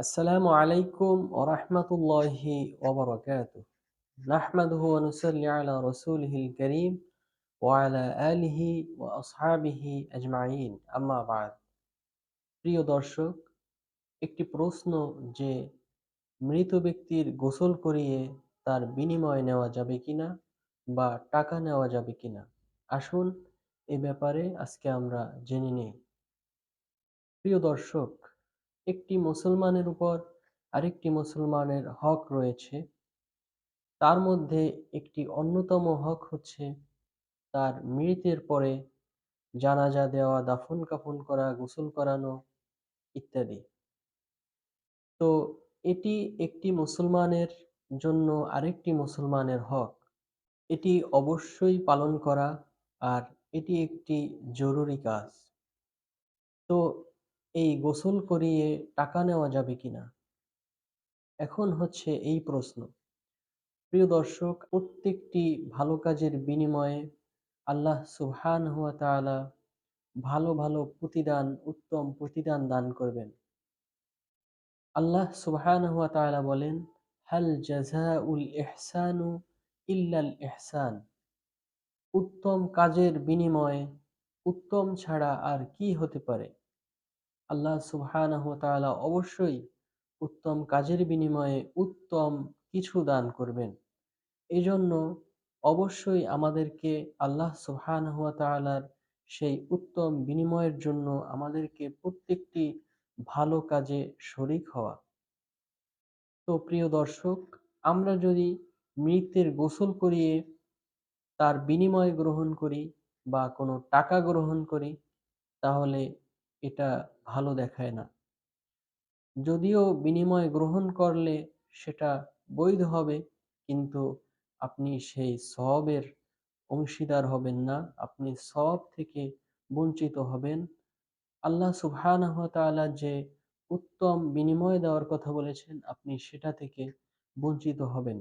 আসসালামু আলাইকুম ওরহমতুল্লাহি ওবরাকাত নাহমাদুহু ওয়া নুসাল্লি আলা রাসূলিহিল কারীম ওয়া আলা আলিহি ওয়া আসহাবিহি আজমাইন। আম্মা বাদ। প্রিয় দর্শক, একটি প্রশ্ন যে মৃত ব্যক্তির গোসল করিয়ে তার বিনিময় নেওয়া যাবে কিনা বা টাকা নেওয়া যাবে কিনা? আসুন এ ব্যাপারে আজকে আমরা জেনে নিই। প্রিয় দর্শক একটি মুসলমানের উপর আরেকটি মুসলমানের হক রয়েছে। তার মধ্যে একটি অন্যতম হক হচ্ছে তার মৃতের পরে জানাজা দেওয়া, দাফন কাফন করা, গোসল করানো ইত্যাদি। তো এটি একটি মুসলমানের জন্য আরেকটি মুসলমানের হক। এটি অবশ্যই পালন করা আর এটি একটি জরুরি কাজ। তো এই গোসল করিয়ে টাকা নেওয়া যাবে কিনা? এখন হচ্ছে এই প্রশ্ন। প্রিয় দর্শক, প্রত্যেকটি ভালো কাজের বিনিময়ে আল্লাহ সুবহান হুয়া তাআলা ভালো ভালো প্রতিদান, উত্তম প্রতিদান দান করবেন। আল্লাহ সুবহান হুয়া তাআলা বলেন, হাল জাযাউল ইহসানু ইল্লাল এহসান উত্তম কাজের বিনিময়ে উত্তম ছাড়া আর কি হতে পারে? আল্লাহ সুবহানাহু তাআলা অবশ্যই উত্তম কাজের বিনিময়ে উত্তম কিছু দান করবেন। এজন্য অবশ্যই আমাদেরকে আল্লাহ সুবহানাহু তাআলার সেই উত্তম বিনিময়ের জন্য আমাদেরকে প্রত্যেকটি ভালো কাজে শরিক হওয়া। তো প্রিয় দর্শক, আমরা যদি মৃতের গোসল করিয়ে তার বিনিময় গ্রহণ করি বা কোনো টাকা গ্রহণ করি, তাহলে এটা ভালো দেখায় না। যদিও বিনিময় গ্রহণ করলে সেটা বৈধ হবে, কিন্তু আপনি সেই সবের অংশীদার হবেন না। আপনি সব থেকে বঞ্চিত হবেন। আল্লাহ সুবহানাহু যে উত্তম বিনিময় দেওয়ার কথা বলেছেন, আপনি সেটা থেকে বঞ্চিত হবেন।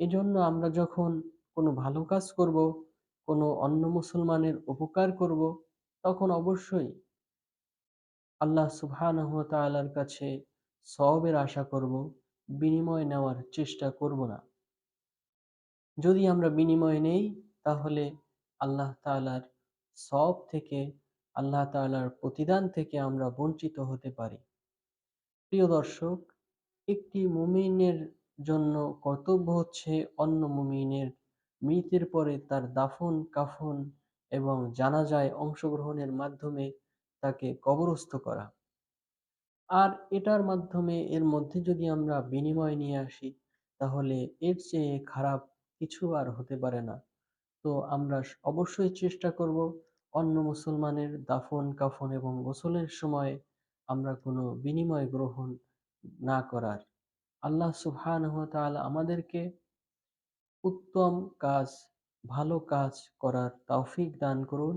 এজন্য আমরা যখন কোনো ভালো কাজ করব, কোনো অন্য মুসলমানের উপকার করব, তখন অবশ্যই আল্লাহ সুবহানাহু তাআলার কাছে সবের আশা করব, বিনিময় নেওয়ার চেষ্টা করব না। যদি আমরা বিনিময় নেই, তাহলে আল্লাহ তাআলার সব থেকে, আল্লাহ তাআলার প্রতিদান থেকে আমরা বঞ্চিত হতে পারি। প্রিয় দর্শক, একটি মুমিনের জন্য কর্তব্য হচ্ছে অন্য মুমিনের মৃতের পরে তার দাফন কাফন এবং জানাজায় অংশগ্রহণের মাধ্যমে তাকে কবরস্থ করা। আর এটার মাধ্যমে এর মধ্যে যদি আমরা বিনিময় নিয়ে আসি, তাহলে এর চেয়ে খারাপ কিছু আর হতে পারে না। তো আমরা অবশ্যই চেষ্টা করব অন্য মুসলমানের দাফন, কাফন এবং গোসলের সময় আমরা কোনো বিনিময় গ্রহণ না করার। আল্লাহ তাআলা আমাদেরকে উত্তম কাজ, ভালো কাজ করার তৌফিক দান করুন।